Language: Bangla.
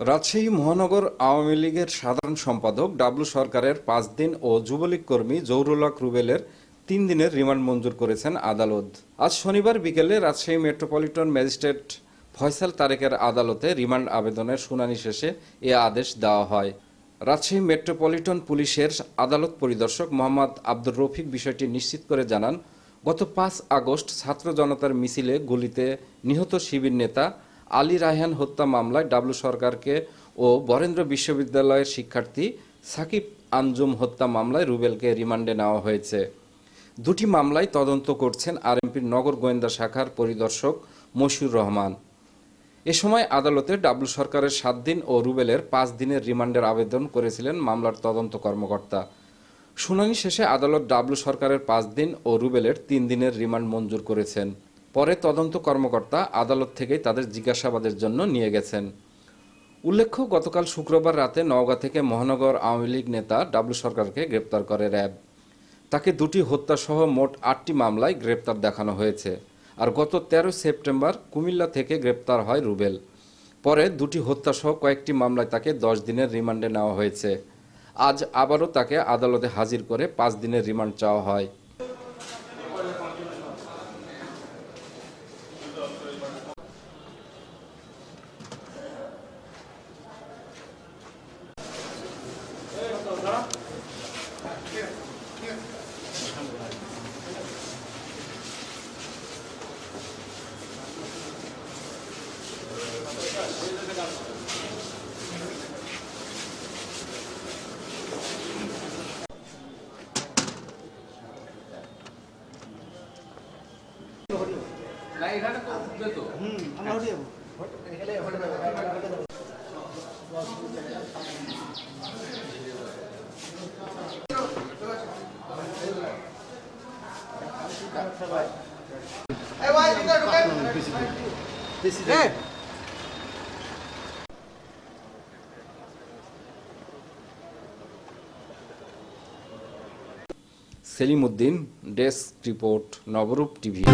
রাজশাহী মহানগর আওয়ামী লীগের সাধারণ সম্পাদক ডাবলু সরকারের পাঁচ দিন ও যুবলীগ কর্মী জৌরুল্লাহ রুবেলের তিন দিনের রিমান্ড মঞ্জুর করেছেন আদালত। আজ শনিবার বিকেলে রাজশাহী মেট্রোপলিটন ম্যাজিস্ট্রেট ফয়সাল তারেকের আদালতে রিমান্ড আবেদনের শুনানি শেষে এ আদেশ দেওয়া হয়। রাজশাহী মেট্রোপলিটন পুলিশের আদালত পরিদর্শক মোহাম্মদ আব্দুর রফিক বিষয়টি নিশ্চিত করে জানান, গত পাঁচ আগস্ট ছাত্র জনতার মিছিলে গুলিতে নিহত শিবির নেতা আলী রায়হান হত্যা মামলায় ডাবলু সরকারকে ও বরেন্দ্র বিশ্ববিদ্যালয়ের শিক্ষার্থী সাকিব আঞ্জুম হত্যা মামলায় রুবেলকে রিমান্ডে নেওয়া হয়েছে। দুটি মামলায় তদন্ত করছেন আরএমপির নগর গোয়েন্দা শাখার পরিদর্শক মশিউর রহমান। এ সময় আদালতে ডাবলু সরকারের সাত দিন ও রুবেলের পাঁচ দিনের রিমান্ডের আবেদন করেছিলেন মামলার তদন্ত কর্মকর্তা। শুনানি শেষে আদালত ডাবলু সরকারের পাঁচ দিন ও রুবেলের তিন দিনের রিমান্ড মঞ্জুর করেছেন। পরে তদন্ত কর্মকর্তা আদালত থেকেই তাদের জিজ্ঞাসাবাদের জন্য নিয়ে গেছেন। উল্লেখ্য, গতকাল শুক্রবার রাতে নওগাঁ থেকে মহানগর আওয়ামী লীগ নেতা ডাবলু সরকারকে গ্রেপ্তার করে র্যাব। তাকে দুটি হত্যাসহ মোট আটটি মামলায় গ্রেপ্তার দেখানো হয়েছে আর গত তেরো সেপ্টেম্বর কুমিল্লা থেকে গ্রেপ্তার হয় রুবেল। পরে দুটি হত্যাসহ কয়েকটি মামলায় তাকে দশ দিনের রিমান্ডে নেওয়া হয়েছে। আজ আবারও তাকে আদালতে হাজির করে পাঁচ দিনের রিমান্ড চাওয়া হয়। না এখানে তো যেত হুম আমরা হয়ে যাবো এখানে হয়ে যাবে Selim Uddin desk report Nabarup TV.